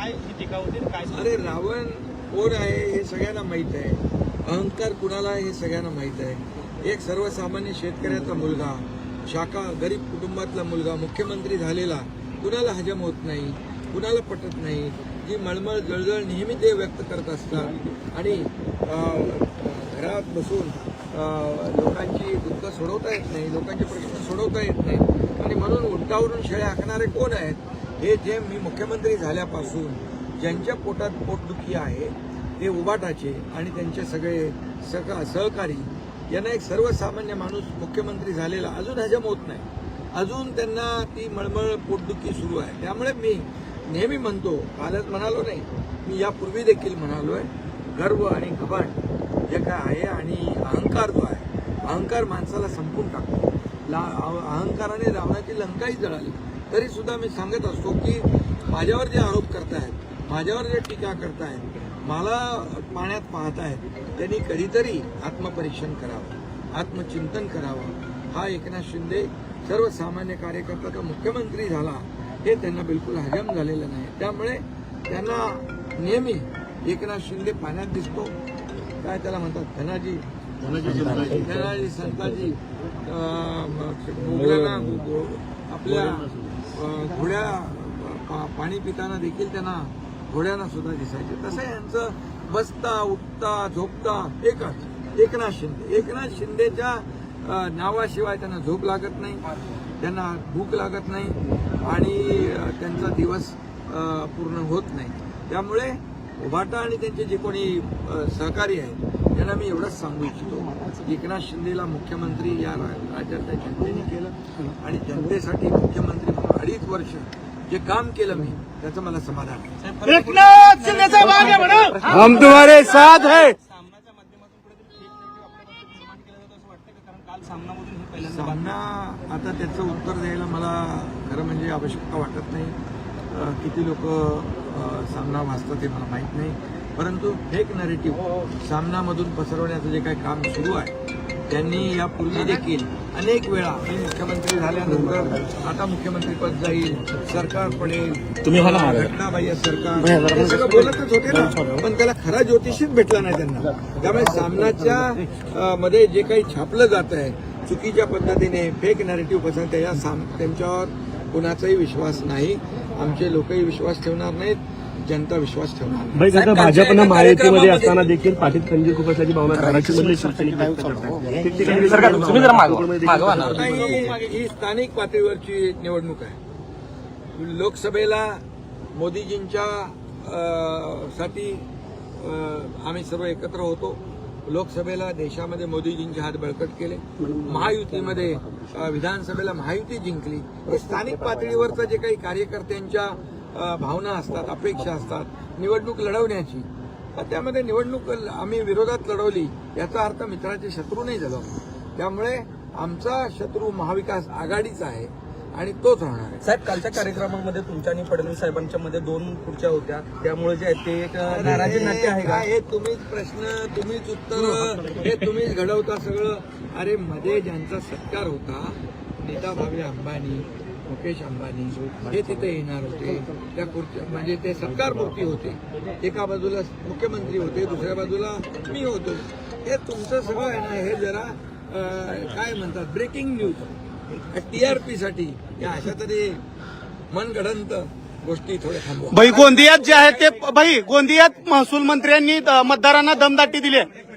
काय टीका होती काय अरे रावण कोण आहे हे सगळ्यांना माहीत आहे. अहंकार कुणाला आहे हे सगळ्यांना माहीत आहे. एक सर्वसामान्य शेतकऱ्याचा मुलगा शाखा गरीब कुटुंबातला मुलगा मुख्यमंत्री झालेला कुणाला हजम होत नाही कुणाला पटत नाही जी मळमळ जळजळ नेहमी ते व्यक्त करत असतात. आणि घरात बसून लोकांची दुःख सोडवता येत नाही लोकांचे प्रश्न सोडवता येत नाही. आणि म्हणून उंटावरून शेळ्या हाकणारे कोण आहेत? हे जे मी मुख्यमंत्री झाल्यापासून ज्यांच्या पोटात पोटदुखी आहे ते उबाटाचे आणि त्यांचे सगळे सका सहकारी यांना एक सर्वसामान्य माणूस मुख्यमंत्री झालेला अजून हजम होत नाही. अजून त्यांना ती मळमळ पोटदुखी सुरू आहे. त्यामुळे मी नेहमी म्हणतो कालच म्हणालो नाही मी यापूर्वी देखील म्हणालो आहे गर्व आणि घमंड जे काय आहे आणि अहंकार जो आहे अहंकार माणसाला संपून टाकतो. ला अहंकाराने रावणाची लंकाही जळाली. तरी सुद्धा मी सांगत असतो की माझ्यावर जे आरोप करतायत माझ्यावर जे टीका करतायत मला पाण्यात पाहतायत त्यांनी कधीतरी आत्मपरीक्षण करावं आत्मचिंतन करावं. हा एकनाथ शिंदे सर्वसामान्य कार्यकर्ता तो मुख्यमंत्री झाला हे त्यांना बिलकुल हजम झालेलं नाही. त्यामुळे त्यांना नेहमी एकनाथ शिंदे पाण्यात दिसतो. काय त्याला म्हणतात? धनाजी. धनाजी संताजी. गो- आपल्या घोड्या पा- पाणी पिताना देखील त्यांना घोड्यांना सुद्धा दिसायचे. तसं यांचं बसता उठता झोपता एकच एकनाथ शिंदे. एकनाथ शिंदेच्या नावाशिवाय त्यांना झोप लागत नाही. त्यांना भूक लागत नाही आणि त्यांचा दिवस पूर्ण होत नाही. त्यामुळे उभाटा आणि त्यांचे जे कोणी सहकारी आहेत त्यांना मी एवढंच सांगू इच्छितो एकनाथ शिंदेला मुख्यमंत्री या रा- राज्यातल्या जनतेने केलं आणि जनतेसाठी मुख्यमंत्री म्हणून अडीच वर्ष जे काम केलं मी त्याचं मला समाधान आहे. एकनाथ शिंदेचा मागे म्हणा. हम तुम्हारे साथ है। सामनाच्या माध्यमातून कुठेतरी फेक नेगेटिव्ह आपल्याबद्दल निर्माण केलं जातं असं वाटतं का? कारण काल सामनामधून हे पहिल्यांदा सामना आता त्याचं उत्तर द्यायला मला खरं म्हणजे आवश्यकता वाटत नाही. किती लोक सामना वाचतात हे मला माहीत नाही. परंतु फेक नरेटिव्ह सामनामधून पसरवण्याचं जे काही काम सुरू आहे त्यांनी यापूर्वी देखील अनेक वेळा मी मुख्यमंत्री झाल्यानंतर आता मुख्यमंत्रीपद जाईल सरकार पडेल. हा. घटनाबाह्य सरकार. हे सगळं बोलतच होते ना. पण त्याला खरा ज्योतिषीच भेटला नाही त्यांना. त्यामुळे सामनाच्या मध्ये जे काही छापलं जात आहे चुकीच्या पद्धतीने फेक नॅरेटिव्ह पसरत या साम त्यांच्यावर कुणाचाही विश्वास नाही. आमचे लोकही विश्वास ठेवणार नाहीत. जनता विश्वास ठेवणार भाजपनं महायुतीमध्ये असताना देखील पाठीत खंजीर खुपसल्याची भावना. आता ही ही स्थानिक पातळीवरची निवडणूक आहे. लोकसभेला मोदीजींच्या साठी आम्ही सर्व एकत्र होतो. लोकसभेला देशामध्ये मोदीजींचे हात बळकट केले. महायुतीमध्ये विधानसभेला महायुती जिंकली. हे स्थानिक पातळीवरचं जे काही कार्यकर्त्यांच्या भावना असतात अपेक्षा असतात निवडणूक लढवण्याची. त्यामध्ये निवडणूक आम्ही विरोधात लढवली याचा अर्थ मित्राचे शत्रू नाही झालो. त्यामुळे आमचा शत्रू महाविकास आघाडीचा आहे आणि तोच राहणार आहे. साहेब कालच्या कार्यक्रमामध्ये तुमच्या आणि फडणवीस साहेबांच्या मध्ये दोन खुर्च्या होत्या. त्यामुळे जे ते एक नाराजी नाट्य आहे का? हे तुम्हीच प्रश्न तुम्हीच उत्तर हे तुम्हीच घडवता सगळं. अरे मध्ये ज्यांचा सत्कार होता नीता भावे अंबानी मुकेश अंबानी हे तिथे येणार होते. त्या खुर्च्या म्हणजे ते सत्कार होते. एका बाजूला मुख्यमंत्री होते दुसऱ्या बाजूला मी होतो. हे तुमचं सगळं आहे ना हे जरा काय म्हणतात ब्रेकिंग न्यूज टी आर पीसाठी या अशा तरी मनगडंत गोष्टी थोड्या भाई गोंदियात जे आहे ते भाई गोंदियात महसूल मंत्र्यांनी मतदारांना दमदाटी दिली आहे.